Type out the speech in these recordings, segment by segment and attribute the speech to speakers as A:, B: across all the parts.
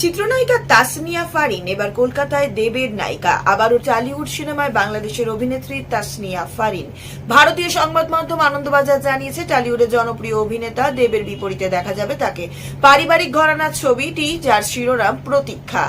A: চিত্রনায়িকা তাসনিয়া ফারিন এবার কলকাতায় দেবের নায়িকা। আবারও টালিউড সিনেমায় বাংলাদেশের অভিনেত্রী তাসনিয়া ফারিন। ভারতীয় সংবাদ মাধ্যম আনন্দবাজার জানিয়েছে, টালিউডের জনপ্রিয় অভিনেতা দেবের বিপরীতে দেখা যাবে তাকে। পারিবারিক ঘরানার ছবিটি, যার শিরোনাম প্রতীক্ষা।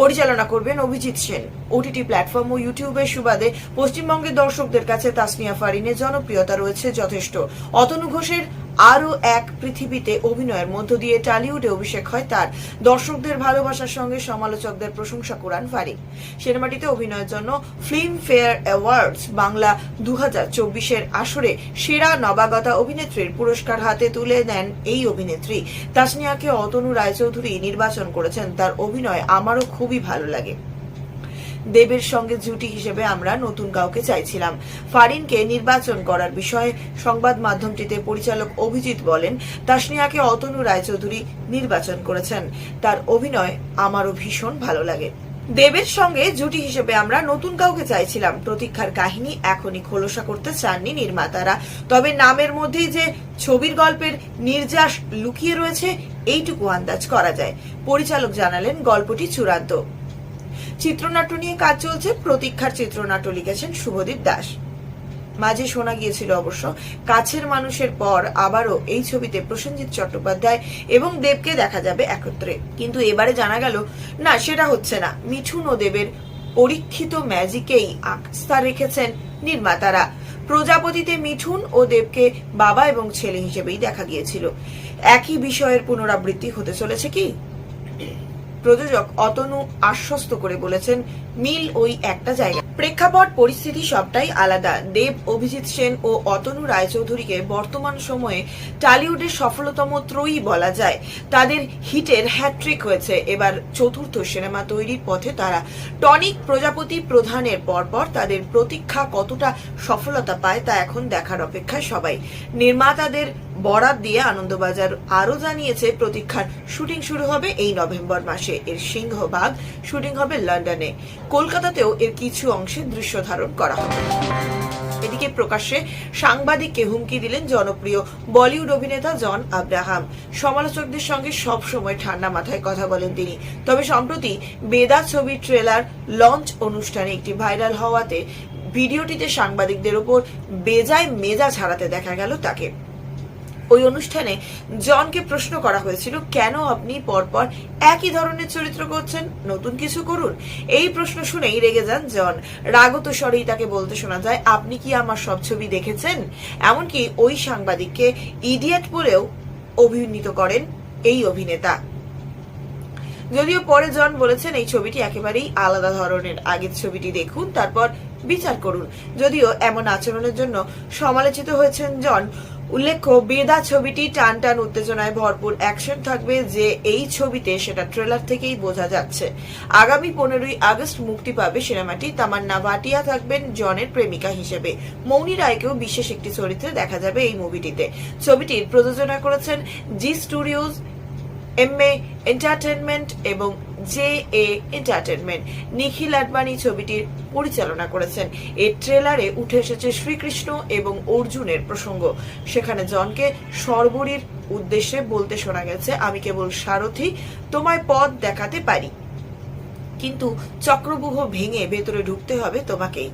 A: পরিচালনা করবেন অভিজিৎ সেন। ওটিটি প্ল্যাটফর্ম ও ইউটিউবের সুবাদে পশ্চিমবঙ্গের দর্শকদের কাছে তাসনিয়া ফারিনের জনপ্রিয়তা রয়েছে যথেষ্ট। অতনু ঘোষের আরও এক পৃথিবীতে অভিনয়ের মধ্য দিয়ে টালিউডে অভিষেক হয় তার। দর্শকদের ভালোবাসার সঙ্গে সমালোচকদের প্রশংসা কুরান ফারিক। সিনেমাটিতে অভিনয়ের জন্য ফিল্ম ফেয়ার অ্যাওয়ার্ডস বাংলা দু হাজার চব্বিশের আসরে সেরা নবাগতা অভিনেত্রীর পুরস্কার হাতে তুলে নেন এই অভিনেত্রী। তাসনিয়াকে অতনু রায়চৌধুরী নির্বাচন করেছেন। তার অভিনয় আমারও খুবই ভালো লাগে। দেবের সঙ্গে জুটি হিসেবে আমরা নতুন কাউকে চাইছিলাম। ফারিনকে নির্বাচন করার বিষয়ে সংবাদ মাধ্যমটিতে পরিচালক অভিজিৎ বলেন, তাসনিয়াকে অতনু রায়চৌধুরী নির্বাচন করেছেন। তার অভিনয় আমারও ভীষণ ভালো লাগে। দেবের সঙ্গে জুটি হিসেবে আমরা নতুন কাউকে চাইছিলাম। প্রতীক্ষার কাহিনী এখনই খোলসা করতে চাননি নির্মাতারা। তবে নামের মধ্যেই যে ছবির গল্পের নির্যাস লুকিয়ে রয়েছে, এইটুকু আন্দাজ করা যায়। পরিচালক জানালেন গল্পটি চূড়ান্ত। চিত্রনাট্য নিয়ে কাজ চলছে। প্রতীক্ষার চিত্রনাট্য লিখেছেন শুভদীপ দাস। মাঝে শোনা গিয়েছিল অবশ্য, কাছের মানুষের পর আবারও এই ছবিতে প্রসেনজিৎ চট্টোপাধ্যায় এবং দেবকে দেখা যাবে একত্রে। কিন্তু এবারে জানা গেল, না, সেটা হচ্ছে না। মিঠুন ও দেবের পরীক্ষিত ম্যাজিকেই আস্থা রেখেছেন নির্মাতারা। প্রজাপতিতে মিঠুন ও দেবকে বাবা এবং ছেলে হিসেবেই দেখা গিয়েছিল। একই বিষয়ের পুনরাবৃত্তি হতে চলেছে কি? প্রযোজক অতনু আশ্বস্ত করে বলেছেন, মিল ওই একটা জায়গা। প্রেক্ষাপট পরিস্থিতি সবটাই আলাদা। দেব, অভিজিৎ সেন ও অতনু রায়চৌধুরীকে বর্তমান সময়ে টালিউডের সফলতম ত্রয়ী বলা যায়। তাদের হিটের হ্যাট্রিক হয়েছে। এবার চতুর্থ সিনেমা তৈরির পথে তারা। টনিক প্রজাপতি প্রধানের পরপর তাদের প্রতীক্ষা কতটা সফলতা পায় তা এখন দেখার অপেক্ষায় সবাই। নির্মাতাদের বরাত দিয়ে আনন্দবাজার আরও জানিয়েছে, প্রতীক্ষার শুটিং শুরু হবে এই নভেম্বর মাসে। এর সিংহভাগ শুটিং হবে লন্ডনে। কলকাতাতেও এর কিছু অংশে দৃশ্য ধারণ করা হবে। এদিকে প্রকাশ্যে সাংবাদিককে হুমকি দিলেন জনপ্রিয় বলিউড অভিনেতা জন আব্রাহাম। সমালোচকদের সঙ্গে সব সময় ঠান্ডা মাথায় কথা বলেন তিনি। তবে সম্প্রতি বেদা ছবির ট্রেলার লঞ্চ অনুষ্ঠানে একটি ভাইরাল হওয়াতে ভিডিওটিতে সাংবাদিকদের ওপর বেজায় মেজা ছাড়াতে দেখা গেল তাকে। ওই অনুষ্ঠানে জনকে প্রশ্ন করা হয়েছিল, কেন আপনি পরপর একই ধরনের চরিত্র করছেন? নতুন কিছু করুন। এই প্রশ্ন শুনেই রেগে যান জন। রাগত স্বরেই তাকে বলতে শোনা যায়, আপনি কি আমার সব ছবি দেখেছেন? এমনকি ওই সাংবাদিককে ইডিয়েট বলেও অভিনীত করেন এই অভিনেতা। যদিও পরে জন বলেছেন এই ছবিটি একেবারেই আলাদা ধরনের। আগের ছবিটি দেখুন, তারপর বিচার করুন। যদিও এমন আচরণের জন্য সমালোচিত হয়েছেন জন। উল্লেখ্য বেদা ছবিটি টান টান উত্তেজনায় ভরপুর অ্যাকশন থাকবে যে এই ছবিতে সেটা ট্রেলার থেকেই বোঝা যাচ্ছে। আগামী পনেরোই আগস্ট মুক্তি পাবে সিনেমাটি। তামান্না ভাটিয়া থাকবেন জনের প্রেমিকা হিসেবে। মৌনি রায়কেও বিশেষ একটি চরিত্রে দেখা যাবে এই মুভিটিতে। ছবিটির প্রযোজনা করেছেন জি স্টুডিওজ এমএ এন্টারটেনমেন্ট এবং J A entertainment Nikhil Advani ছবিটির পরিচালনা করেছেন। এর ট্রেলারে উঠে এসেছে শ্রীকৃষ্ণ এবং অর্জুনের প্রসঙ্গ। সেখানে জনকে সর্বরীর উদ্দেশ্যে বলতে শোনা গেছে, আমি কেবল সারথি, তোমায় পথ দেখাতে পারি। কিন্তু চক্রবুহ ভেঙে ভেতরে ঢুকতে হবে তোমাকেই।